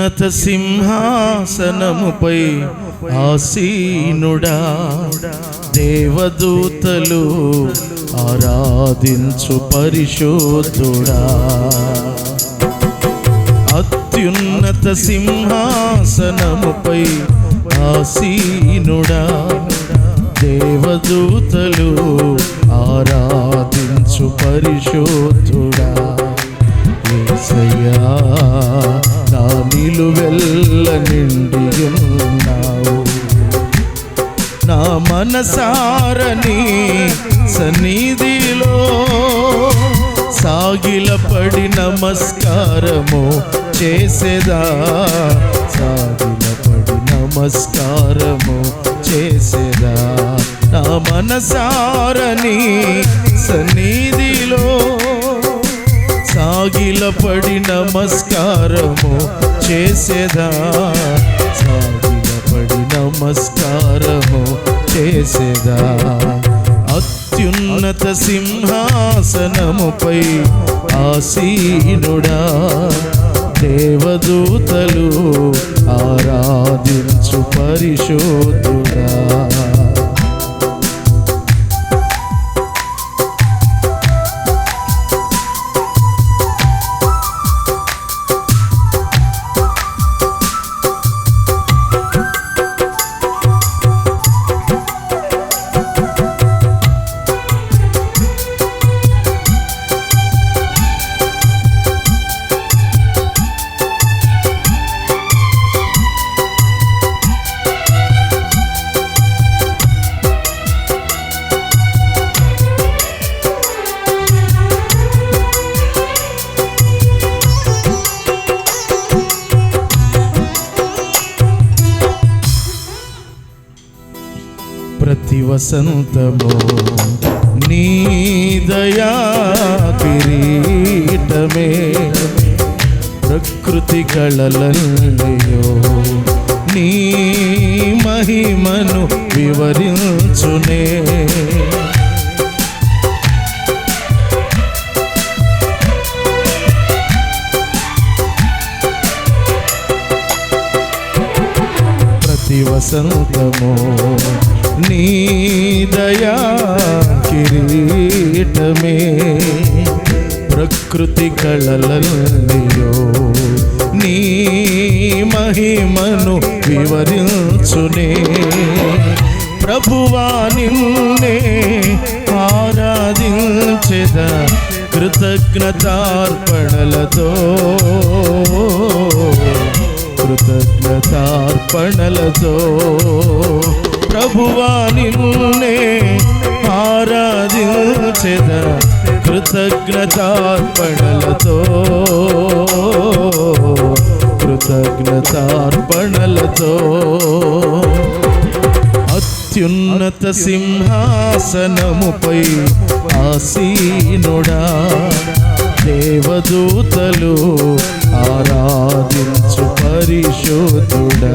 ఉన్నత సింహాసనముపై ఆసీనుడా. దేవదూతలు ఆరాధించు పరిశోధుడా అత్యున్నత సింహాసనముపై ఆసీనుడా. దేవదూతలు ఆరాధించు పరిశోధుడా నిలువెల్ల నిండియున్నావు నా మనసారని సన్నిధిలో సాగిలపడి నమస్కారము చేసేదా? సాగిలపడి నమస్కారము చేసేదా? నా మనసారని సన్నిధిలో సాగిలపడి నమస్కారము చేసేదా? సాగిలపడి నమస్కారము చేసేదా? అత్యున్నత సింహాసనముపై ఆసీనుడా? దేవదూతలు ఆరాధించు పరిశోధ వసంతమో నీ దయా కిరీటమే. ప్రకృతి కళలయో నీ మహిమను వివరించునే. ప్రతి వసంతమో నీ దయా కిరీటమే. ప్రకృతి కళలన్నయో నీ మహిమను వివరించునే. ప్రభువా నిన్నే ఆరాధించెద కృతజ్ఞతార్పణలతో. కృతజ్ఞతార్పణలతో. ప్రభువా నిన్నే ఆరాధించెద కృతజ్ఞతార్పణలతో. కృతజ్ఞతార్పణలతో. అత్యున్నత సింహాసనముపై ఆసీనుడా దేవదూతలు ఆరాధించు పరిశోధుడా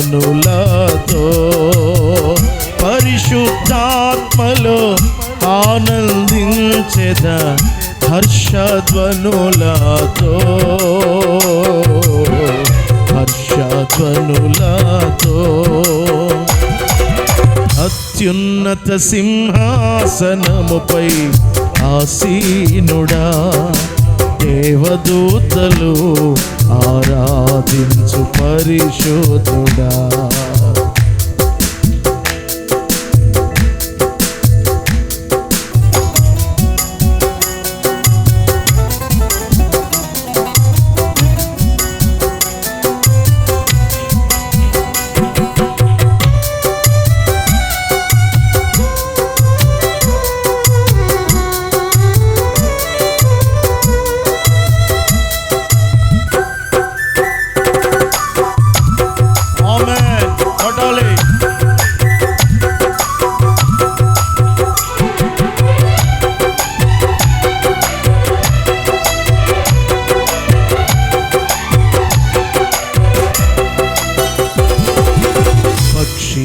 కనులతో పరిశుద్ధాత్మలో ఆనందించెద హర్షధ్వనులతో. హర్షధ్వనులతో. అత్యున్నత సింహాసనముపై ఆసీనుడా. దేవదూతలు ఆరాధించు పరిశోధుడా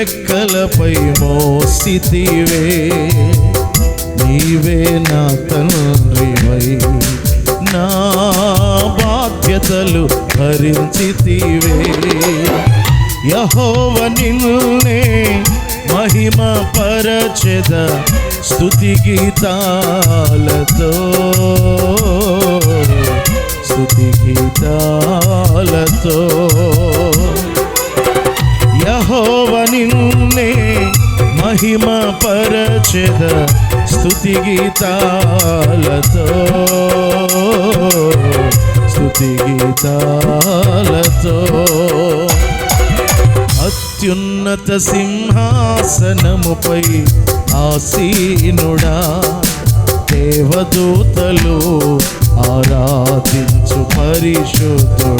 రెక్కలపై మోసితివే. నీవే నా తండ్రివై. నా బాధ్యతలు భరించితివే. యహోవ నిన్నే మహిమ పరచద స్థుతి గీతాలతో. స్థుతి గీతాలతో. యహోవ నిన్నే మహిమ పరచద స్థుతి గీతాలతో. స్థుతి గీతాలతో. అత్యున్నత సింహాసనముపై ఆసీనుడా దేవదూతలు ఆరాధించు పరిశుద్ధుడా.